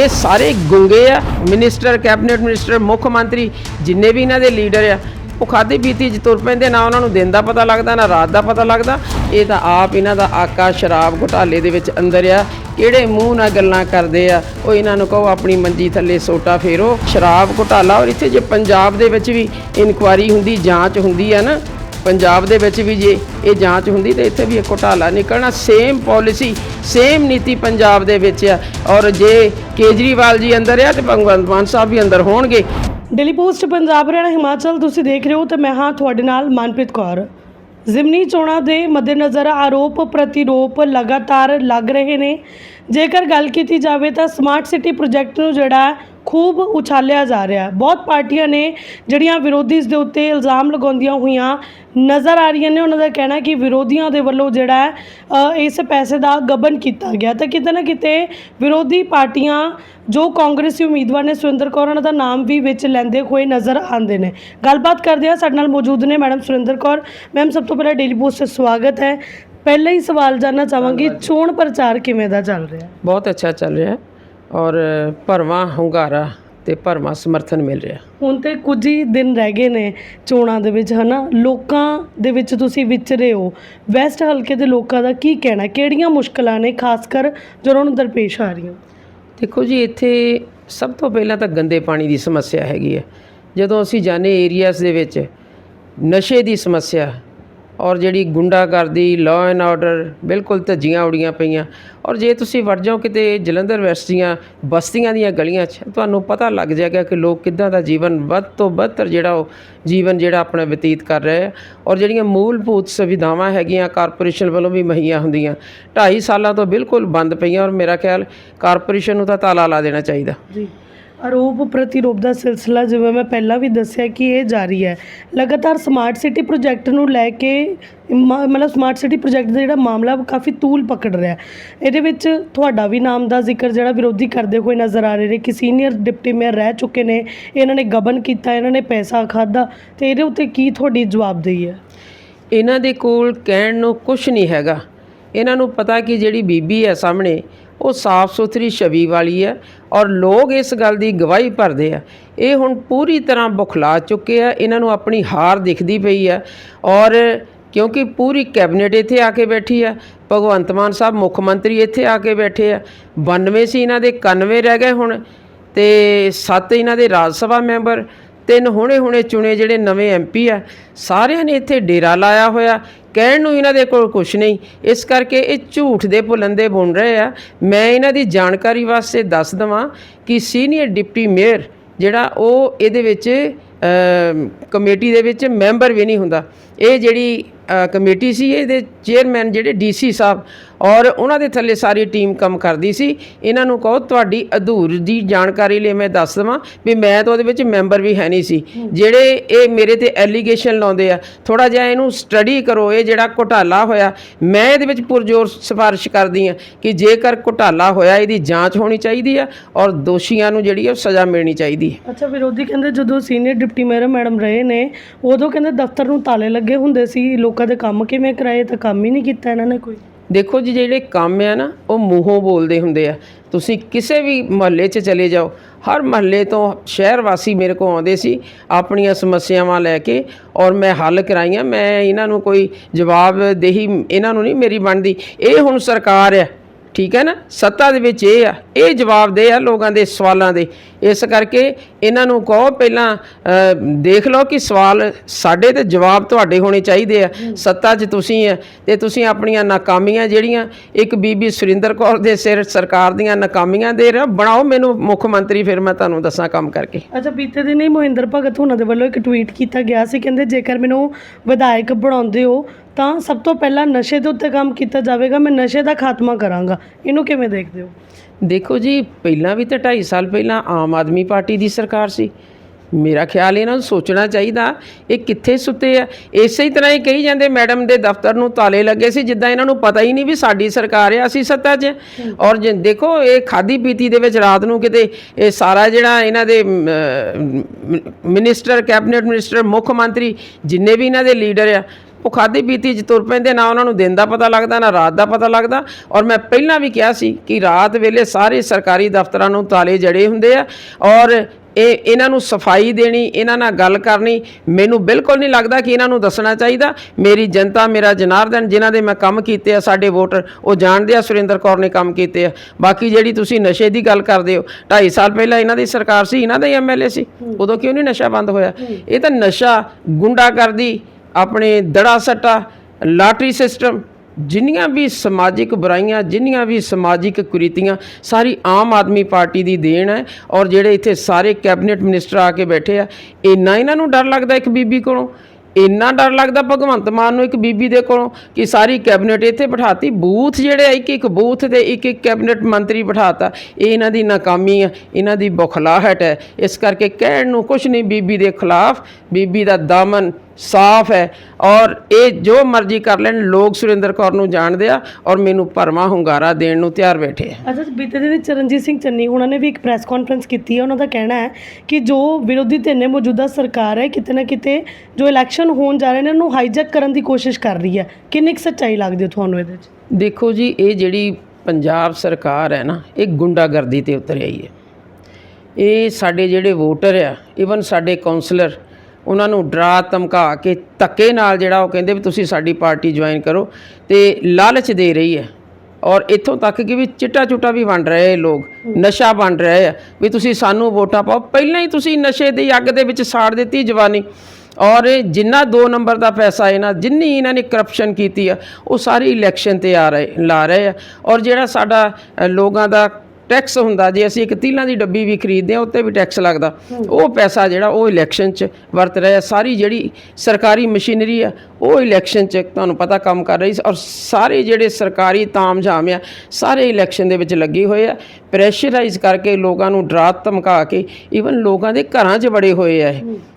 ਇਹ ਸਾਰੇ ਗੁੰਗੇ ਆ। ਮਿਨਿਸਟਰ ਕੈਬਨਿਟ ਮਿਨਿਸਟਰ ਮੁੱਖ ਮੰਤਰੀ, ਜਿੰਨੇ ਵੀ ਇਹਨਾਂ ਦੇ ਲੀਡਰ ਆ, ਉਹ ਖਾਦੀ ਪੀਤੀ ਚ ਤੁਰ ਪੈਂਦੇ, ਨਾ ਉਹਨਾਂ ਨੂੰ ਦਿਨ ਦਾ ਪਤਾ ਲੱਗਦਾ, ਨਾ ਰਾਤ ਦਾ ਪਤਾ ਲੱਗਦਾ। ਇਹ ਤਾਂ ਆਪ ਇਹਨਾਂ ਦਾ ਆਕਾ ਸ਼ਰਾਬ ਘੁਟਾਲੇ ਦੇ ਵਿੱਚ ਅੰਦਰ ਆ। ਕਿਹੜੇ ਮੂੰਹ ਨਾਲ ਗੱਲਾਂ ਕਰਦੇ ਆ, ਉਹ ਇਹਨਾਂ ਨੂੰ ਕਹੋ, ਆਪਣੀ ਮੰਜੀ ਥੱਲੇ ਸੋਟਾ ਫੇਰੋ। ਸ਼ਰਾਬ ਘੁਟਾਲਾ, ਔਰ ਇੱਥੇ ਜੇ ਪੰਜਾਬ ਦੇ ਵਿੱਚ ਵੀ ਇਨਕੁਆਰੀ ਹੁੰਦੀ, ਜਾਂਚ ਹੁੰਦੀ ਆ ਨਾ ਪੰਜਾਬ ਦੇ ਵਿੱਚ ਵੀ ਜੇ ਇਹ ਜਾਂਚ ਹੁੰਦੀ ਤਾਂ ਇੱਥੇ ਵੀ ਇਹ ਘੁਟਾਲਾ ਨਿਕਲਣਾ ਸੇਮ ਪਾਲਿਸੀ ਸੇਮ ਨੀਤੀ ਪੰਜਾਬ ਦੇ ਵਿੱਚ ਆ। ਔਰ ਜੇ ਕੇਜਰੀਵਾਲ ਜੀ ਅੰਦਰ ਆ ਤੇ ਭਗਵੰਤ ਮਾਨ ਸਾਹਿਬ ਵੀ ਅੰਦਰ ਹੋਣਗੇ। ਡੇਲੀ ਪੋਸਟ, ਪੰਜਾਬ, ਹਰਿਆਣਾ, ਹਿਮਾਚਲ, ਤੁਸੀਂ ਦੇਖ ਰਹੇ ਹੋ ਤੇ ਮੈਂ ਹਾਂ ਤੁਹਾਡੇ ਨਾਲ ਮਨਪ੍ਰੀਤ ਕੌਰ। ਜ਼ਿਮਨੀ ਚੋਣਾਂ ਦੇ ਮੱਦੇਨਜ਼ਰ ਆਰੋਪ ਪ੍ਰਤੀਰੋਪ ਲਗਾਤਾਰ ਲੱਗ ਰਹੇ ਨੇ। ਜੇਕਰ ਗੱਲ ਕੀਤੀ ਜਾਵੇ ਤਾਂ ਸਮਾਰਟ ਸਿਟੀ ਪ੍ਰੋਜੈਕਟ ਨੂੰ ਜਿਹੜਾ ਖੂਬ ਉਛਾਲਿਆ ਜਾ ਰਿਹਾ ਹੈ। ਬਹੁਤ ਪਾਰਟੀਆਂ ਨੇ ਜਿਹੜੀਆਂ ਵਿਰੋਧੀ ਇਸ ਦੇ ਉੱਤੇ ਇਲਜ਼ਾਮ ਲਗਾਉਂਦੀਆਂ ਹੋਈਆਂ ਨਜ਼ਰ ਆ ਰਹੀਆਂ ਨੇ। ਉਹਨਾਂ ਦਾ ਕਹਿਣਾ ਕਿ ਵਿਰੋਧੀਆਂ ਦੇ ਵੱਲੋਂ ਜਿਹੜਾ ਹੈ, ਇਸ ਪੈਸੇ ਦਾ ਗਬਨ ਕੀਤਾ ਗਿਆ। ਤਾਂ ਕਿਤੇ ਨਾ ਕਿਤੇ ਵਿਰੋਧੀ ਪਾਰਟੀਆਂ ਜੋ ਕਾਂਗਰਸੀ ਉਮੀਦਵਾਰ ਨੇ ਸੁਰਿੰਦਰ ਕੌਰ ਉਹਨਾਂ ਦਾ ਨਾਮ ਵੀ ਵਿੱਚ ਲੈਂਦੇ ਹੋਏ ਨਜ਼ਰ ਆਉਂਦੇ ਨੇ। ਗੱਲਬਾਤ ਕਰਦੇ ਹਾਂ ਸਾਡੇ ਨਾਲ ਮੌਜੂਦ ਨੇ ਮੈਡਮ ਸੁਰਿੰਦਰ ਕੌਰ। ਮੈਮ ਸਭ ਤੋਂ ਪਹਿਲਾਂ ਡੇਲੀ ਪੋਸਟ 'ਤੇ ਸਵਾਗਤ ਹੈ। ਪਹਿਲਾ ਹੀ ਸਵਾਲ ਜਾਨਣਾ ਚਾਹਾਂਗੀ ਚੋਣ ਪ੍ਰਚਾਰ ਕਿਵੇਂ ਦਾ ਚੱਲ ਰਿਹਾ ਬਹੁਤ ਅੱਛਾ ਚੱਲ ਰਿਹਾ ਹੈ। ਔਰ ਭਰਵਾਂ ਹੁੰਗਾਰਾ ਤੇ ਭਰਵਾਂ ਸਮਰਥਨ ਮਿਲ ਰਿਹਾ। ਹੁਣ ਤੇ ਕੁਝ ਹੀ ਦਿਨ ਰਹਿ ਗਏ ਨੇ ਚੋਣਾਂ ਦੇ ਵਿੱਚ ਹਨਾ? ਲੋਕਾਂ ਦੇ ਵਿੱਚ ਤੁਸੀਂ ਵਿਚਰੇ ਹੋ। ਵੈਸਟ ਹਲਕੇ ਦੇ ਲੋਕਾਂ ਦਾ ਕੀ ਕਹਿਣਾ? ਕਿਹੜੀਆਂ ਮੁਸ਼ਕਲਾਂ ਨੇ ਖਾਸ ਕਰ ਜੋ ਉਹਨਾਂ ਨੂੰ ਦਰਪੇਸ਼ ਆ ਰਹੀਆਂ? ਦੇਖੋ ਜੀ ਇੱਥੇ ਸਭ ਤੋਂ ਪਹਿਲਾਂ ਤਾਂ ਗੰਦੇ ਪਾਣੀ ਦੀ ਸਮੱਸਿਆ ਹੈਗੀ ਹੈ। ਜਦੋਂ ਅਸੀਂ ਜਾਣੇ ਏਰੀਆਜ਼ ਦੇ ਵਿੱਚ ਨਸ਼ੇ ਦੀ ਸਮੱਸਿਆ ਔਰ ਜਿਹੜੀ ਗੁੰਡਾਗਰਦੀ ਲਾਅ ਐਂਡ ਆਰਡਰ ਬਿਲਕੁਲ ਧੱਜੀਆਂ ਉੜੀਆਂ ਪਈਆਂ। ਔਰ ਜੇ ਤੁਸੀਂ ਵੜ ਜਾਓ ਕਿਤੇ ਜਲੰਧਰ ਵੈਸਟ ਦੀਆਂ ਬਸਤੀਆਂ ਦੀਆਂ ਗਲੀਆਂ 'ਚ, ਤੁਹਾਨੂੰ ਪਤਾ ਲੱਗ ਜਾਏਗਾ ਕਿ ਲੋਕ ਕਿੱਦਾਂ ਦਾ ਜੀਵਨ ਵੱਧ ਤੋਂ ਬਦਤਰ ਜਿਹੜਾ ਉਹ ਜੀਵਨ ਜਿਹੜਾ ਆਪਣਾ ਬਤੀਤ ਕਰ ਰਹੇ ਆ। ਔਰ ਜਿਹੜੀਆਂ ਮੂਲਭੂਤ ਸੁਵਿਧਾਵਾਂ ਹੈਗੀਆਂ, ਕਾਰਪੋਰੇਸ਼ਨ ਵੱਲੋਂ ਵੀ ਮੁਹੱਈਆ ਹੁੰਦੀਆਂ। 2.5 ਸਾਲਾਂ ਤੋਂ ਬਿਲਕੁਲ ਬੰਦ ਪਈਆਂ ਔਰ ਮੇਰਾ ਖਿਆਲ ਕਾਰਪੋਰੇਸ਼ਨ ਨੂੰ ਤਾਂ ਤਾਲਾ ਲਾ ਦੇਣਾ ਚਾਹੀਦਾ। ਜੀ। ਆਰੋਪ ਪ੍ਰਤੀਰੋਪ ਦਾ ਸਿਲਸਿਲਾ, ਜਿਵੇਂ ਮੈਂ ਪਹਿਲਾਂ ਵੀ ਦੱਸਿਆ ਕਿ ਇਹ ਜਾਰੀ ਹੈ। ਲਗਾਤਾਰ ਸਮਾਰਟ ਸਿਟੀ ਪ੍ਰੋਜੈਕਟ ਨੂੰ ਲੈ ਕੇ ਮ- ਮਤਲਬ ਸਮਾਰਟ ਸਿਟੀ ਪ੍ਰੋਜੈਕਟ ਦਾ ਜਿਹੜਾ ਮਾਮਲਾ, ਉਹ ਕਾਫੀ ਤੂਲ ਪਕੜ ਰਿਹਾ ਹੈ। ਇਹਦੇ ਵਿੱਚ ਤੁਹਾਡਾ ਵੀ ਨਾਮ ਦਾ ਜ਼ਿਕਰ ਜਿਹੜਾ ਵਿਰੋਧੀ ਕਰਦੇ ਹੋਏ ਨਜ਼ਰ ਆ ਰਹੇ ਨੇ ਕਿ ਸੀਨੀਅਰ ਡਿਪਟੀ ਮੇਅਰ ਰਹਿ ਚੁੱਕੇ ਨੇ, ਇਹਨਾਂ ਨੇ ਗਬਨ ਕੀਤਾ, ਇਹਨਾਂ ਨੇ ਪੈਸਾ ਖਾਦਾ ਤੇ ਇਹਦੇ ਉੱਤੇ ਕੀ ਤੁਹਾਡੀ ਜਵਾਬਦੇਹੀ ਹੈ? ਇਹਨਾਂ ਦੇ ਕੋਲ ਕਹਿਣ ਨੂੰ ਕੁਝ ਨਹੀਂ ਹੈਗਾ। ਇਹਨਾਂ ਨੂੰ ਪਤਾ ਕਿ ਜਿਹੜੀ ਬੀਬੀ ਹੈ ਸਾਹਮਣੇ ਉਹ ਸਾਫ਼ ਸੁਥਰੀ ਛਵੀ ਵਾਲੀ ਹੈ ਔਰ ਲੋਕ ਇਸ ਗੱਲ ਦੀ ਗਵਾਹੀ ਭਰਦੇ ਆ। ਇਹ ਹੁਣ ਪੂਰੀ ਤਰ੍ਹਾਂ ਬੁਖਲਾ ਚੁੱਕੇ ਆ। ਇਹਨਾਂ ਨੂੰ ਆਪਣੀ ਹਾਰ ਦਿਖਦੀ ਪਈ ਆ ਔਰ ਕਿਉਂਕਿ ਪੂਰੀ ਕੈਬਨਿਟ ਇੱਥੇ ਆ ਕੇ ਬੈਠੀ ਆ, ਭਗਵੰਤ ਮਾਨ ਸਾਹਿਬ ਮੁੱਖ ਮੰਤਰੀ ਇੱਥੇ ਆ ਕੇ ਬੈਠੇ ਆ। 92 ਸੀ ਇਹਨਾਂ ਦੇ 91 ਰਹਿ ਗਏ ਹੁਣ ਤੇ 7 ਇਹਨਾਂ ਦੇ ਰਾਜ ਸਭਾ ਮੈਂਬਰ ਤਿੰਨ ਹੁਣੇ ਹੁਣੇ ਚੁਣੇ ਜਿਹੜੇ ਨਵੇਂ ਐਮਪੀ ਆ, ਸਾਰਿਆਂ ਨੇ ਇੱਥੇ ਡੇਰਾ ਲਾਇਆ ਹੋਇਆ। ਕਹਿਣ ਨੂੰ ਇਹਨਾਂ ਦੇ ਕੋਲ ਕੁਝ ਨਹੀਂ। ਇਸ ਕਰਕੇ ਇਹ ਝੂਠ ਦੇ ਪੁਲੰਦੇ ਬੁਣ ਰਹੇ ਆ। ਮੈਂ ਇਹਨਾਂ ਦੀ ਜਾਣਕਾਰੀ ਵਾਸਤੇ ਦੱਸ ਦਵਾਂ ਕਿ ਸੀਨੀਅਰ ਡਿਪਟੀ ਮੇਅਰ ਜਿਹੜਾ ਉਹ ਇਹਦੇ ਵਿੱਚ ਕਮੇਟੀ ਦੇ ਵਿੱਚ ਮੈਂਬਰ ਵੀ ਨਹੀਂ ਹੁੰਦਾ। ਇਹ ਜਿਹੜੀ ਕਮੇਟੀ ਸੀ, ਇਹਦੇ ਚੇਅਰਮੈਨ ਜਿਹੜੇ ਡੀਸੀ ਸਾਹਿਬ ਔਰ ਉਹਨਾਂ ਦੇ ਥੱਲੇ ਸਾਰੀ ਟੀਮ ਕੰਮ ਕਰਦੀ ਸੀ। ਇਹਨਾਂ ਨੂੰ ਕਹੋ, ਤੁਹਾਡੀ ਅਧੂਰ ਦੀ ਜਾਣਕਾਰੀ ਲਈ ਮੈਂ ਦੱਸ ਦਵਾਂ ਵੀ ਮੈਂ ਤਾਂ ਉਹਦੇ ਵਿੱਚ ਮੈਂਬਰ ਵੀ ਹੈ ਨਹੀਂ ਸੀ। ਜਿਹੜੇ ਇਹ ਮੇਰੇ ਤੇ ਐਲੀਗੇਸ਼ਨ ਲਾਉਂਦੇ ਆ ਥੋੜਾ ਜਿਹਾ ਇਹਨੂੰ ਸਟੱਡੀ ਕਰੋ, ਇਹ ਜਿਹੜਾ ਘੁਟਾਲਾ ਹੋਇਆ, ਮੈਂ ਇਹਦੇ ਵਿੱਚ ਪੁਰਜੋਰ ਸਿਫਾਰਿਸ਼ ਕਰਦੀ ਆ ਕਿ ਜੇਕਰ ਘੁਟਾਲਾ ਹੋਇਆ, ਇਹਦੀ ਜਾਂਚ ਹੋਣੀ ਚਾਹੀਦੀ ਆ ਔਰ ਦੋਸ਼ੀਆਂ ਨੂੰ ਜਿਹੜੀ ਉਹ ਸਜ਼ਾ ਮਿਲਣੀ ਚਾਹੀਦੀ ਹੈ। ਅੱਛਾ, ਵਿਰੋਧੀ ਕਹਿੰਦੇ ਜਦੋਂ ਸੀਨੀਅਰ ਡਿਪਟੀ ਮੇਅਰ ਮੈਡਮ ਰਹੇ ਨੇ, ਉਦੋਂ ਕਹਿੰਦੇ ਦਫ਼ਤਰ ਨੂੰ ਤਾਲੇ ਲੱਗੇ ਹੁੰਦੇ ਸੀ, ਲੋਕ ਦੇ ਕੰਮ ਕਿਵੇਂ ਕਰਾਏ ਤਾਂ ਕੰਮ ਹੀ ਨਹੀਂ ਕੀਤਾ ਇਹਨਾਂ ਨੇ ਕੋਈ। ਦੇਖੋ ਜੀ, ਜਿਹੜੇ ਕੰਮ ਆ ਨਾ, ਉਹ ਮੂੰਹੋਂ ਬੋਲਦੇ ਹੁੰਦੇ ਆ। ਤੁਸੀਂ ਕਿਸੇ ਵੀ ਮਹੱਲੇ 'ਚ ਚਲੇ ਜਾਓ, ਹਰ ਮਹੱਲੇ ਤੋਂ ਸ਼ਹਿਰ ਵਾਸੀ ਮੇਰੇ ਕੋਲ ਆਉਂਦੇ ਸੀ, ਆਪਣੀਆਂ ਸਮੱਸਿਆਵਾਂ ਲੈ ਕੇ, ਔਰ ਮੈਂ ਹੱਲ ਕਰਾਈਆਂ। ਮੈਂ ਇਹਨਾਂ ਨੂੰ ਕੋਈ ਜਵਾਬ ਦੇਹੀ ਇਹਨਾਂ ਨੂੰ ਨਹੀਂ ਮੇਰੀ ਬਣਦੀ। ਇਹ ਹੁਣ ਸਰਕਾਰ ਆ। ਠੀਕ ਹੈ ਨਾ? ਸੱਤਾ ਦੇ ਵਿੱਚ ਇਹ ਆ। ਇਹ ਜਵਾਬ ਦੇ ਆ ਲੋਕਾਂ ਦੇ ਸਵਾਲਾਂ ਦੇ। ਇਸ ਕਰਕੇ ਇਹਨਾਂ ਨੂੰ ਕਹੋ ਪਹਿਲਾਂ ਦੇਖ ਲਓ ਕਿ ਸਵਾਲ ਸਾਡੇ ਤੇ ਜਵਾਬ ਤੁਹਾਡੇ ਹੋਣੇ ਚਾਹੀਦੇ ਆ। ਸੱਤਾ 'ਚ ਤੁਸੀਂ ਆ ਤੇ ਤੁਸੀਂ ਆਪਣੀਆਂ ਨਾਕਾਮੀਆਂ ਜਿਹੜੀਆਂ ਇੱਕ ਬੀਬੀ ਸੁਰਿੰਦਰ ਕੌਰ ਦੇ ਸਿਰ ਸਰਕਾਰ ਦੀਆਂ ਨਾਕਾਮੀਆਂ ਦੇ ਰਹੇ ਬਣਾਓ ਮੈਨੂੰ ਮੁੱਖ ਮੰਤਰੀ ਫਿਰ ਮੈਂ ਤੁਹਾਨੂੰ ਦੱਸਾਂ ਕੰਮ ਕਰਕੇ। ਅੱਛਾ ਬੀਤੇ ਦਿਨ ਹੀ ਮੋਹਿੰਦਰ ਭਗਤ ਉਹਨਾਂ ਦੇ ਵੱਲੋਂ ਇੱਕ ਟਵੀਟ ਕੀਤਾ ਗਿਆ ਸੀ। ਕਹਿੰਦੇ ਜੇਕਰ ਮੈਨੂੰ ਵਿਧਾਇਕ ਬਣਾਉਂਦੇ ਹੋ ਤਾਂ ਸਭ ਤੋਂ ਪਹਿਲਾਂ ਨਸ਼ੇ ਦੇ ਉੱਤੇ ਕੰਮ ਕੀਤਾ ਜਾਵੇਗਾ, ਮੈਂ ਨਸ਼ੇ ਦਾ ਖਾਤਮਾ ਕਰਾਂਗਾ। ਇਹਨੂੰ ਕਿਵੇਂ ਦੇਖਦੇ ਹੋ? ਦੇਖੋ ਜੀ, ਪਹਿਲਾਂ ਵੀ ਤਾਂ 2.5 ਸਾਲ ਪਹਿਲਾਂ ਆਮ ਆਦਮੀ ਪਾਰਟੀ ਦੀ ਸਰਕਾਰ ਸੀ। ਮੇਰਾ ਖਿਆਲ ਇਹਨਾਂ ਨੂੰ ਸੋਚਣਾ ਚਾਹੀਦਾ, ਇਹ ਕਿੱਥੇ ਸੁੱਤੇ ਆ। ਇਸੇ ਹੀ ਤਰ੍ਹਾਂ ਹੀ ਕਹੀ ਜਾਂਦੇ, ਮੈਡਮ ਦੇ ਦਫ਼ਤਰ ਨੂੰ ਤਾਲੇ ਲੱਗੇ ਸੀ, ਜਿੱਦਾਂ ਇਹਨਾਂ ਨੂੰ ਪਤਾ ਹੀ ਨਹੀਂ ਵੀ ਸਾਡੀ ਸਰਕਾਰ ਆ, ਅਸੀਂ ਸੱਤਾ 'ਚ। ਔਰ ਜੇ ਦੇਖੋ, ਇਹ ਖਾਦੀ ਪੀਤੀ ਦੇ ਵਿੱਚ ਰਾਤ ਨੂੰ ਕਿਤੇ ਇਹ ਸਾਰਾ ਜਿਹੜਾ ਇਹਨਾਂ ਦੇ ਮਿਨਿਸਟਰ, ਕੈਬਨਿਟ ਮਿਨਿਸਟਰ, ਮੁੱਖ ਮੰਤਰੀ ਜਿੰਨੇ ਵੀ ਇਹਨਾਂ ਦੇ ਲੀਡਰ ਆ ਉਹ ਖਾਦੀ ਪੀਤੀ ਚ ਤੁਰ ਪੈਂਦੇ ਨਾ ਉਹਨਾਂ ਨੂੰ ਦਿਨ ਦਾ ਪਤਾ ਲੱਗਦਾ ਨਾ ਰਾਤ ਦਾ ਪਤਾ ਲੱਗਦਾ। ਔਰ ਮੈਂ ਪਹਿਲਾਂ ਵੀ ਕਿਹਾ ਸੀ ਕਿ ਰਾਤ ਵੇਲੇ ਸਾਰੇ ਸਰਕਾਰੀ ਦਫ਼ਤਰਾਂ ਨੂੰ ਤਾਲੇ ਜੜੇ ਹੁੰਦੇ ਆ ਔਰ ਇਹ ਇਹਨਾਂ ਨੂੰ ਸਫ਼ਾਈ ਦੇਣੀ ਇਹਨਾਂ ਨਾਲ ਗੱਲ ਕਰਨੀ ਮੈਨੂੰ ਬਿਲਕੁਲ ਨਹੀਂ ਲੱਗਦਾ ਕਿ ਇਹਨਾਂ ਨੂੰ ਦੱਸਣਾ ਚਾਹੀਦਾ। ਮੇਰੀ ਜਨਤਾ ਮੇਰਾ ਜਨਾਰਦਨ ਜਿਨ੍ਹਾਂ ਦੇ ਮੈਂ ਕੰਮ ਕੀਤੇ ਆ ਸਾਡੇ ਵੋਟਰ ਉਹ ਜਾਣਦੇ ਆ ਸੁਰਿੰਦਰ ਕੌਰ ਨੇ ਕੰਮ ਕੀਤੇ ਆ। ਬਾਕੀ ਜਿਹੜੀ ਤੁਸੀਂ ਨਸ਼ੇ ਦੀ ਗੱਲ ਕਰਦੇ ਹੋ 2.5 ਸਾਲ ਪਹਿਲਾਂ ਇਹਨਾਂ ਦੀ ਸਰਕਾਰ ਸੀ ਇਹਨਾਂ ਦਾ ਹੀ ਐਮਐਲਏ ਸੀ ਉਦੋਂ ਕਿਉਂ ਨਹੀਂ ਨਸ਼ਾ ਬੰਦ ਹੋਇਆ? ਇਹ ਤਾਂ ਨਸ਼ਾ ਗੁੰਡਾਗਰਦੀ ਆਪਣੇ ਦੜਾ ਸੱਟਾ ਲਾਟਰੀ ਸਿਸਟਮ ਜਿੰਨੀਆਂ ਵੀ ਸਮਾਜਿਕ ਬੁਰਾਈਆਂ ਜਿੰਨੀਆਂ ਵੀ ਸਮਾਜਿਕ ਕੁਰੀਤੀਆਂ ਸਾਰੀ ਆਮ ਆਦਮੀ ਪਾਰਟੀ ਦੀ ਦੇਣ ਹੈ ਔਰ ਜਿਹੜੇ ਇੱਥੇ ਸਾਰੇ ਕੈਬਨਿਟ ਮਿਨਿਸਟਰ ਆ ਕੇ ਬੈਠੇ ਆ ਇੰਨਾ ਇਹਨਾਂ ਨੂੰ ਡਰ ਲੱਗਦਾ ਇੱਕ ਬੀਬੀ ਕੋਲੋਂ? ਇੰਨਾ ਡਰ ਲੱਗਦਾ ਭਗਵੰਤ ਮਾਨ ਨੂੰ ਇੱਕ ਬੀਬੀ ਦੇ ਕੋਲੋਂ ਕਿ ਸਾਰੀ ਕੈਬਨਿਟ ਇੱਥੇ ਬਿਠਾਤੀ? ਬੂਥ ਜਿਹੜੇ ਆ, ਇੱਕ ਇੱਕ ਬੂਥ ਦੇ ਇੱਕ ਇੱਕ ਕੈਬਨਿਟ ਮੰਤਰੀ ਬਿਠਾਤਾ। ਇਹ ਇਹਨਾਂ ਦੀ ਨਾਕਾਮੀ ਆ ਇਹਨਾਂ ਦੀ ਬੁਖਲਾਹਟ ਹੈ। ਇਸ ਕਰਕੇ ਕਹਿਣ ਨੂੰ ਕੁਝ ਨਹੀਂ ਬੀਬੀ ਦੇ ਖਿਲਾਫ ਬੀਬੀ ਦਾ ਦਾਮਨ ਸਾਫ਼ ਹੈ ਔਰ ਇਹ ਜੋ ਮਰਜ਼ੀ ਕਰ ਲੈਣ ਲੋਕ ਸੁਰਿੰਦਰ ਕੌਰ ਨੂੰ ਜਾਣਦੇ ਆ ਔਰ ਮੈਨੂੰ ਭਰਮਾ ਹੁੰਗਾਰਾ ਦੇਣ ਨੂੰ ਤਿਆਰ ਬੈਠੇ ਆ। ਅੱਛਾ ਬੀਤੇ ਦਿਨ ਚਰਨਜੀਤ ਸਿੰਘ ਚੰਨੀ ਉਹਨਾਂ ਨੇ ਵੀ ਇੱਕ ਪ੍ਰੈਸ ਕਾਨਫਰੰਸ ਕੀਤੀ ਹੈ ਉਹਨਾਂ ਦਾ ਕਹਿਣਾ ਹੈ ਕਿ ਜੋ ਵਿਰੋਧੀ ਧਿਰ ਨੇ ਮੌਜੂਦਾ ਸਰਕਾਰ ਹੈ ਕਿਤੇ ਨਾ ਕਿਤੇ ਜੋ ਇਲੈਕਸ਼ਨ ਹੋਣ ਜਾ ਰਹੇ ਨੇ ਉਹਨੂੰ ਹਾਈਜੈਕ ਕਰਨ ਦੀ ਕੋਸ਼ਿਸ਼ ਕਰ ਰਹੀ ਹੈ। ਕਿੰਨੀ ਕੁ ਸੱਚਾਈ ਲੱਗਦੀ ਹੈ ਤੁਹਾਨੂੰ ਇਹਦੇ 'ਚ ਦੇਖੋ ਜੀ ਇਹ ਜਿਹੜੀ ਪੰਜਾਬ ਸਰਕਾਰ ਹੈ ਨਾ ਇਹ ਗੁੰਡਾਗਰਦੀ ਤੇ ਉਤਰ ਆਈ ਹੈ। ਇਹ ਸਾਡੇ ਜਿਹੜੇ ਵੋਟਰ ਆ ਇਵਨ ਸਾਡੇ ਕਾਉਂਸਲਰ ਉਹਨਾਂ ਨੂੰ ਡਰਾ, ਧਮਕਾ ਕੇ ਧੱਕੇ ਨਾਲ ਜਿਹੜਾ ਉਹ ਕਹਿੰਦੇ ਵੀ ਤੁਸੀਂ ਸਾਡੀ ਪਾਰਟੀ ਜੁਆਇਨ ਕਰੋ ਤੇ ਲਾਲਚ ਦੇ ਰਹੀ ਹੈ। ਔਰ ਇੱਥੋਂ ਤੱਕ ਕਿ ਵੀ ਚਿੱਟਾ ਚੁੱਟਾ ਵੀ ਵੰਡ ਰਹੇ ਲੋਕ, ਨਸ਼ਾ ਵੰਡ ਰਹੇ ਆ ਵੀ ਤੁਸੀਂ ਸਾਨੂੰ ਵੋਟਾਂ ਪਾਓ। ਪਹਿਲਾਂ ਹੀ ਤੁਸੀਂ ਨਸ਼ੇ ਦੀ ਅੱਗ ਦੇ ਵਿੱਚ ਸਾੜ ਦਿੱਤੀ ਜਵਾਨੀ। ਔਰ ਜਿੰਨਾ 2 ਨੰਬਰ ਦਾ ਪੈਸਾ ਇਹਨਾਂ ਜਿੰਨੀ ਇਹਨਾਂ ਨੇ ਕਰਪਸ਼ਨ ਕੀਤੀ ਆ, ਉਹ ਸਾਰੀ ਇਲੈਕਸ਼ਨ ਤੇ ਆ ਰਹੇ, ਲਾ ਰਹੇ ਆ। ਔਰ ਜਿਹੜਾ ਸਾਡਾ ਲੋਕਾਂ ਦਾ ਟੈਕਸ ਹੁੰਦਾ ਜੇ ਅਸੀਂ ਇੱਕ ਤੀਲਾਂ ਦੀ ਡੱਬੀ ਵੀ ਖਰੀਦਦੇ ਆ ਉੱਤੇ ਵੀ ਟੈਕਸ ਲੱਗਦਾ। ਉਹ ਪੈਸਾ ਜਿਹੜਾ ਉਹ ਇਲੈਕਸ਼ਨ 'ਚ ਵਰਤ ਰਿਹਾ ਸਾਰੀ ਜਿਹੜੀ ਸਰਕਾਰੀ ਮਸ਼ੀਨਰੀ ਆ ਉਹ ਇਲੈਕਸ਼ਨ 'ਚ ਤੁਹਾਨੂੰ ਪਤਾ ਕੰਮ ਕਰ ਰਹੀ ਸੀ। ਔਰ ਸਾਰੇ ਜਿਹੜੇ ਸਰਕਾਰੀ ਤਾਮਝਾਮ ਆ ਸਾਰੇ ਇਲੈਕਸ਼ਨ ਦੇ ਵਿੱਚ ਲੱਗੇ ਹੋਏ ਆ। ਪ੍ਰੈਸ਼ਰਾਈਜ਼ ਕਰਕੇ ਲੋਕਾਂ ਨੂੰ ਡਰਾ ਧਮਕਾ ਕੇ ਈਵਨ ਲੋਕਾਂ ਦੇ ਘਰਾਂ 'ਚ ਬੜੇ ਹੋਏ ਆ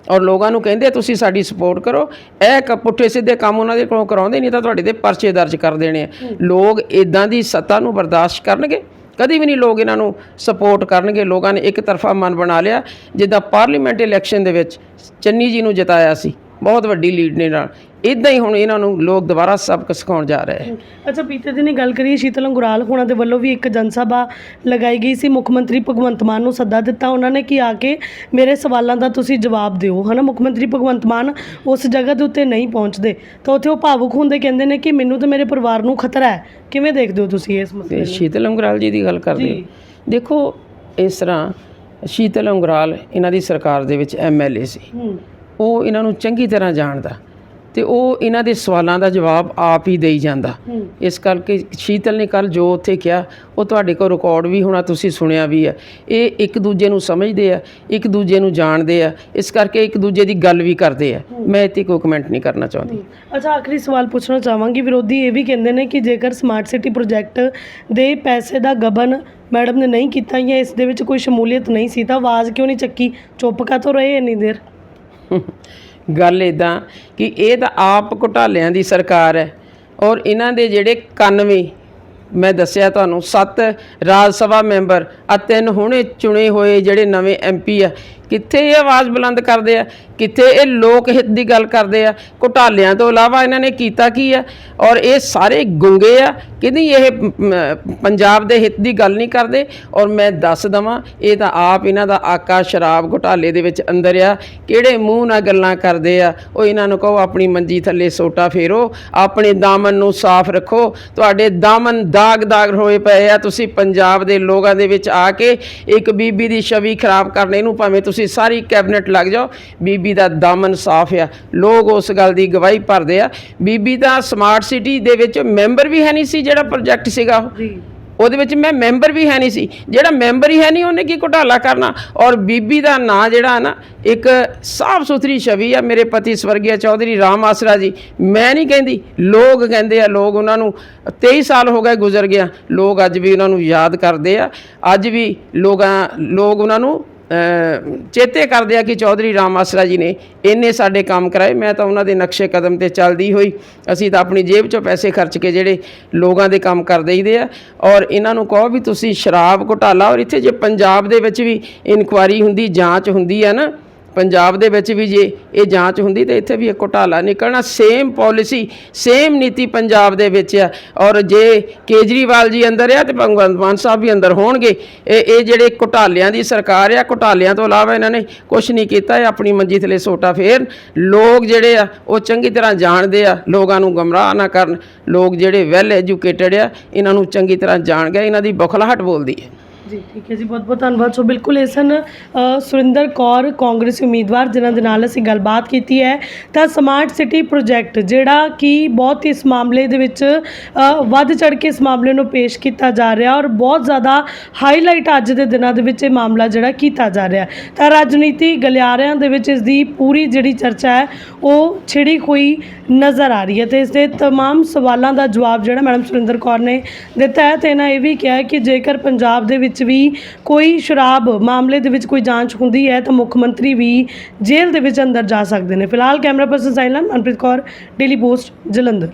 ਔਰ ਲੋਕਾਂ ਨੂੰ ਕਹਿੰਦੇ ਤੁਸੀਂ ਸਾਡੀ ਸਪੋਰਟ ਕਰੋ। ਇਹ ਕ- ਪੁੱਠੇ ਸਿੱਧੇ ਕੰਮ ਉਹਨਾਂ ਦੇ ਕੋਲੋਂ ਕਰਾਉਂਦੇ ਨਹੀਂ ਤਾਂ ਤੁਹਾਡੇ ਤੇ ਪਰਚੇ ਦਰਜ ਕਰ ਦੇਣੇ ਆ। ਲੋਕ ਇਦਾਂ ਦੀ ਸੱਤਾ ਨੂੰ ਬਰਦਾਸ਼ਤ ਕਰਨਗੇ। ਕਦੀ ਵੀ ਨਹੀਂ ਲੋਕ ਇਹਨਾਂ ਨੂੰ ਸਪੋਰਟ ਕਰਨਗੇ। ਲੋਕਾਂ ਨੇ ਇੱਕ ਤਰਫਾ ਮਨ ਬਣਾ ਲਿਆ, ਜਿੱਦਾਂ ਪਾਰਲੀਮੈਂਟ ਇਲੈਕਸ਼ਨ ਦੇ ਵਿੱਚ ਚੰਨੀ ਜੀ ਨੂੰ ਜਿਤਾਇਆ ਸੀ। ਬਹੁਤ ਵੱਡੀ ਲੀਡ ਨੇ ਨਾਲ। ਇਦਾਂ ਹੀ ਹੁਣ ਇਹਨਾਂ ਨੂੰ ਲੋਕ ਦੁਬਾਰਾ ਸਬਕ ਸਿਖਾਉਣ ਜਾ ਰਹੇ ਆ ਅੱਛਾ ਬੀਤੇ ਦਿਨ ਗੱਲ ਕਰੀਏ ਸ਼ੀਤਲ ਅੰਗੁਰਾਲ ਹੋਣਾ ਦੇ ਵੱਲੋਂ ਵੀ ਇੱਕ ਜਨਸਭਾ ਲਗਾਈ ਗਈ ਸੀ। ਮੁੱਖ ਮੰਤਰੀ ਭਗਵੰਤ ਮਾਨ ਨੂੰ ਸੱਦਾ ਦਿੱਤਾ। ਉਹਨਾਂ ਨੇ ਕਿ ਆ ਕੇ ਮੇਰੇ ਸਵਾਲਾਂ ਦਾ ਤੁਸੀਂ ਜਵਾਬ ਦਿਓ ਹਨਾ? ਮੁੱਖ ਮੰਤਰੀ ਭਗਵੰਤ ਮਾਨ ਉਸ ਜਗ੍ਹਾ ਦੇ ਉੱਤੇ ਨਹੀਂ ਪਹੁੰਚਦੇ। ਤਾਂ ਉੱਥੇ ਉਹ ਭਾਵੁਕ ਹੁੰਦੇ ਕਹਿੰਦੇ ਨੇ ਕਿ ਮੈਨੂੰ ਤੇ ਮੇਰੇ ਪਰਿਵਾਰ ਨੂੰ ਖਤਰਾ ਹੈ। ਕਿਵੇਂ ਦੇਖਦੇ ਹੋ ਤੁਸੀਂ ਇਸ ਮਸਲੇ ਤੇ ਸ਼ੀਤਲ ਅੰਗਰਾਲ ਜੀ ਦੀ ਗੱਲ ਕਰਦੇ ਹੋ। ਦੇਖੋ ਇਸ ਤਰ੍ਹਾਂ ਸ਼ੀਤਲ ਅੰਗਰਾਲ ਇਹਨਾਂ ਦੀ ਸਰਕਾਰ ਦੇ ਵਿੱਚ ਐਮਐਲਏ ਸੀ। ਹੂੰ। ਉਹ ਇਹਨਾਂ ਨੂੰ ਚੰਗੀ ਤਰ੍ਹਾਂ ਜਾਣਦਾ ਤੇ ਉਹ ਇਹਨਾਂ ਦੇ ਸਵਾਲਾਂ ਦਾ ਜਵਾਬ ਆਪ ਹੀ ਦੇਈ ਜਾਂਦਾ। ਇਸ ਕਰਕੇ ਸ਼ੀਤਲ ਨੇ ਕੱਲ ਜੋ ਉੱਥੇ ਕਿਹਾ ਉਹ ਤੁਹਾਡੇ ਕੋਲ ਰਿਕਾਰਡ ਵੀ ਹੋਣਾ ਤੁਸੀਂ ਸੁਣਿਆ ਵੀ ਹੈ ਇਹ ਇੱਕ ਦੂਜੇ ਨੂੰ ਸਮਝਦੇ ਆ ਇੱਕ ਦੂਜੇ ਨੂੰ ਜਾਣਦੇ ਆ ਇਸ ਕਰਕੇ ਇੱਕ ਦੂਜੇ ਦੀ ਗੱਲ ਵੀ ਕਰਦੇ ਆ। ਮੈਂ ਇੱਥੇ ਕੋਈ ਕਮੈਂਟ ਨਹੀਂ ਕਰਨਾ ਚਾਹੁੰਦੀ। ਅੱਛਾ ਆਖਰੀ ਸਵਾਲ ਪੁੱਛਣਾ ਚਾਹਾਂਗੀ। ਵਿਰੋਧੀ ਇਹ ਵੀ ਕਹਿੰਦੇ ਨੇ ਕਿ ਜੇਕਰ ਸਮਾਰਟ ਸਿਟੀ ਪ੍ਰੋਜੈਕਟ ਦੇ ਪੈਸੇ ਦਾ ਗਬਨ ਮੈਡਮ ਨੇ ਨਹੀਂ ਕੀਤਾ ਜਾਂ ਇਸ ਦੇ ਵਿੱਚ ਕੋਈ ਸ਼ਮੂਲੀਅਤ ਨਹੀਂ ਸੀ ਤਾਂ ਆਵਾਜ਼ ਕਿਉਂ ਨਹੀਂ ਚੱਕੀ? ਚੁੱਪ ਕਾਤੋਂ ਰਹੇ ਇੰਨੀ ਦੇਰ? ਗੱਲ ਇਦਾਂ ਕਿ ਇਹ ਤਾਂ ਆਪ ਘੁਟਾਲਿਆਂ ਦੀ ਸਰਕਾਰ ਹੈ ਔਰ ਇਹਨਾਂ ਦੇ ਜਿਹੜੇ 91 ਮੈਂ ਦੱਸਿਆ ਤੁਹਾਨੂੰ 7 ਰਾਜ ਸਭਾ ਮੈਂਬਰ ਆ, ਤਿੰਨ ਹੁਣੇ ਚੁਣੇ ਹੋਏ ਜਿਹੜੇ ਨਵੇਂ ਐਮਪੀ ਆ। ਕਿੱਥੇ ਇਹ ਆਵਾਜ਼ ਬੁਲੰਦ ਕਰਦੇ ਆ? ਕਿੱਥੇ ਇਹ ਲੋਕ ਹਿੱਤ ਦੀ ਗੱਲ ਕਰਦੇ ਆ? ਘੁਟਾਲਿਆਂ ਤੋਂ ਇਲਾਵਾ ਇਹਨਾਂ ਨੇ ਕੀਤਾ ਕੀ ਆ? ਔਰ ਇਹ ਸਾਰੇ ਗੁੰਗੇ ਆ ਕਿਦੀ ਇਹ ਪੰਜਾਬ ਦੇ ਹਿੱਤ ਦੀ ਗੱਲ ਨਹੀਂ ਕਰਦੇ? ਔਰ ਮੈਂ ਦੱਸ ਦਵਾਂ, ਇਹ ਤਾਂ ਆਪ ਇਹਨਾਂ ਦਾ ਆਕਾ ਸ਼ਰਾਬ ਘੁਟਾਲੇ ਦੇ ਵਿੱਚ ਅੰਦਰ ਆ। ਕਿਹੜੇ ਮੂੰਹ ਨਾਲ ਗੱਲਾਂ ਕਰਦੇ ਆ? ਉਹ ਇਹਨਾਂ ਨੂੰ ਕਹੋ, ਆਪਣੀ ਮੰਜੀ ਥੱਲੇ ਸੋਟਾ ਫੇਰੋ, ਆਪਣੇ ਦਾਮਨ ਨੂੰ ਸਾਫ਼ ਰੱਖੋ। ਤੁਹਾਡੇ ਦਾਮਨ ਦਾ ਦਾਗ ਦਾਗ ਹੋਏ ਪਏ ਆ। ਤੁਸੀਂ ਪੰਜਾਬ ਦੇ ਲੋਕਾਂ ਦੇ ਵਿੱਚ ਆ ਕੇ ਇੱਕ ਬੀਬੀ ਦੀ ਛਵੀ ਖਰਾਬ ਕਰਨੇ ਨੂੰ ਭਾਵੇਂ ਤੁਸੀਂ ਸਾਰੀ ਕੈਬਨਿਟ ਲੱਗ ਜਾਓ, ਬੀਬੀ ਦਾ ਦਾਮਨ ਸਾਫ਼ ਆ। ਲੋਕ ਉਸ ਗੱਲ ਦੀ ਗਵਾਹੀ ਭਰਦੇ ਆ। ਬੀਬੀ ਤਾਂ ਸਮਾਰਟ ਸਿਟੀ ਦੇ ਵਿੱਚ ਮੈਂਬਰ ਵੀ ਹੈ ਨਹੀਂ ਸੀ ਜਿਹੜਾ ਪ੍ਰੋਜੈਕਟ ਸੀਗਾ ਉਹ। ਉਹਦੇ ਵਿੱਚ ਮੈਂ ਮੈਂਬਰ ਵੀ ਹੈ ਨਹੀਂ ਸੀ। ਜਿਹੜਾ ਮੈਂਬਰ ਹੀ ਹੈ ਨਹੀਂ, ਉਹਨੇ ਕੀ ਘੁਟਾਲਾ ਕਰਨਾ? ਔਰ ਬੀਬੀ ਦਾ ਨਾਂ ਜਿਹੜਾ ਨਾ, ਇੱਕ ਸਾਫ਼ ਸੁਥਰੀ ਛਵੀ ਆ ਮੇਰੇ ਪਤੀ ਸਵਰਗੀਆ ਚੌਧਰੀ ਰਾਮ ਆਸਰਾ ਜੀ। ਮੈਂ ਨਹੀਂ ਕਹਿੰਦੀ, ਲੋਕ ਕਹਿੰਦੇ ਆ, ਲੋਕ ਉਹਨਾਂ ਨੂੰ 23 ਸਾਲ ਹੋ ਗਏ ਗੁਜ਼ਰ ਗਿਆ। ਲੋਕ ਅੱਜ ਵੀ ਉਹਨਾਂ ਨੂੰ ਯਾਦ ਕਰਦੇ ਆ। ਅੱਜ ਵੀ ਲੋਕਾਂ, ਲੋਕ ਉਹਨਾਂ ਨੂੰ ਚੇਤੇ ਕਰਦੇ ਆ ਕਿ ਚੌਧਰੀ ਰਾਮ ਆਸਰਾ ਜੀ ਨੇ ਇੰਨੇ ਸਾਡੇ ਕੰਮ ਕਰਾਏ। ਮੈਂ ਤਾਂ ਉਹਨਾਂ ਦੇ ਨਕਸ਼ੇ ਕਦਮ ਤੇ ਚੱਲਦੀ ਹੋਈ ਅਸੀਂ ਤਾਂ ਆਪਣੀ ਜੇਬ ਚੋਂ ਪੈਸੇ ਖਰਚ ਕੇ ਜਿਹੜੇ ਲੋਕਾਂ ਦੇ ਕੰਮ ਕਰ ਦੇਈਦੇ ਆ। ਔਰ ਇਹਨਾਂ ਨੂੰ ਕਹੋ ਵੀ ਤੁਸੀਂ ਸ਼ਰਾਬ ਘੁਟਾਲਾ ਔਰ ਇੱਥੇ ਜੇ ਪੰਜਾਬ ਦੇ ਵਿੱਚ ਵੀ ਇਨਕੁਆਰੀ ਹੁੰਦੀ, ਜਾਂਚ ਹੁੰਦੀ ਹੈ ਨਾ ਪੰਜਾਬ ਦੇ ਵਿੱਚ ਵੀ ਜੇ ਇਹ ਜਾਂਚ ਹੁੰਦੀ ਤੇ ਇੱਥੇ ਵੀ ਇਹ ਘੁਟਾਲਾ ਨਿਕਲਣਾ। ਸੇਮ ਪਾਲਿਸੀ ਸੇਮ ਨੀਤੀ ਪੰਜਾਬ ਦੇ ਵਿੱਚ ਆ। ਔਰ ਜੇ ਕੇਜਰੀਵਾਲ ਜੀ ਅੰਦਰ ਆ ਤੇ ਭਗਵੰਤ ਮਾਨ ਸਾਹਿਬ ਵੀ ਅੰਦਰ ਹੋਣਗੇ, ਇਹ ਇਹ ਜਿਹੜੇ ਘੁਟਾਲਿਆਂ ਦੀ ਸਰਕਾਰ ਆ, ਘੁਟਾਲਿਆਂ ਤੋਂ ਇਲਾਵਾ ਇਹਨਾਂ ਨੇ ਕੁਝ ਨਹੀਂ ਕੀਤਾ, ਇਹ ਆਪਣੀ ਮੰਜੀ ਥਲੇ ਸੋਟਾ ਫੇਰ ਲੋਕ ਜਿਹੜੇ ਆ, ਉਹ ਚੰਗੀ ਤਰ੍ਹਾਂ ਜਾਣਦੇ ਆ, ਲੋਕਾਂ ਨੂੰ ਗੁੰਮਰਾਹ ਨਾ ਕਰਨ। ਲੋਕ ਜਿਹੜੇ ਵੈਲ ਐਜੂਕੇਟਡ ਆ, ਇਹਨਾਂ ਨੂੰ ਚੰਗੀ ਤਰ੍ਹਾਂ ਜਾਣ ਗਏ ਇਹਨਾਂ ਦੀ ਬੁਖਲਾਹਟ ਬੋਲਦੀ ਹੈ। ਜੀ ਠੀਕ ਹੈ ਜੀ ਬਹੁਤ ਬਹੁਤ ਧੰਨਵਾਦ ਸੋ ਬਿਲਕੁਲ ਇਹ ਸਨ ਅ, ਸੁਰਿੰਦਰ ਕੌਰ ਕਾਂਗਰਸੀ ਉਮੀਦਵਾਰ ਜਿਨ੍ਹਾਂ ਦੇ ਨਾਲ ਅਸੀਂ ਗੱਲਬਾਤ ਕੀਤੀ ਹੈ ਤਾਂ ਸਮਾਰਟ ਸਿਟੀ ਪ੍ਰੋਜੈਕਟ ਜਿਹੜਾ ਕਿ ਬਹੁਤ ਹੀ ਇਸ ਮਾਮਲੇ ਦੇ ਵਿੱਚ ਅ, ਵੱਧ ਚੜ ਕੇ ਇਸ ਮਾਮਲੇ ਨੂੰ ਪੇਸ਼ ਕੀਤਾ ਜਾ ਰਿਹਾ ਔਰ ਬਹੁਤ ਜ਼ਿਆਦਾ ਹਾਈਲਾਈਟ ਅੱਜ ਦੇ ਦਿਨਾਂ ਦੇ ਵਿੱਚ ਇਹ ਮਾਮਲਾ ਜਿਹੜਾ ਕੀਤਾ ਜਾ ਰਿਹਾ ਤਾਂ ਰਾਜਨੀਤੀ ਗਲਿਆਰਿਆਂ ਦੇ ਵਿੱਚ ਇਸ ਦੀ ਪੂਰੀ ਜਿਹੜੀ ਚਰਚਾ ਹੈ ਉਹ ਛਿੜੀ ਹੋਈ ਨਜ਼ਰ ਆ ਰਹੀ ਹੈ ਤੇ ਇਸ ਦੇ तमाम ਸਵਾਲਾਂ ਦਾ ਜਵਾਬ ਜਿਹੜਾ ਮੈਡਮ ਸੁਰਿੰਦਰ ਕੌਰ ਨੇ ਦਿੱਤਾ ਹੈ ਤੇ ਇਹਨਾਂ ਇਹ ਵੀ ਕਿਹਾ ਹੈ ਕਿ ਜੇਕਰ ਪੰਜਾਬ ਦੇ ਵਿੱਚ ਵੀ ਕੋਈ ਸ਼ਰਾਬ ਮਾਮਲੇ ਦੇ ਵਿੱਚ ਕੋਈ ਜਾਂਚ ਹੁੰਦੀ ਹੈ ਤਾਂ ਮੁੱਖ ਮੰਤਰੀ ਵੀ ਜੇਲ੍ਹ ਦੇ ਵਿੱਚ ਅੰਦਰ ਜਾ ਸਕਦੇ ਨੇ। ਫਿਲਹਾਲ ਕੈਮਰਾ ਪਰਸਨ ਸਾਈਲਨ ਮਨਪ੍ਰੀਤ ਕੌਰ, ਡੇਲੀ ਪੋਸਟ, ਜਲੰਧਰ।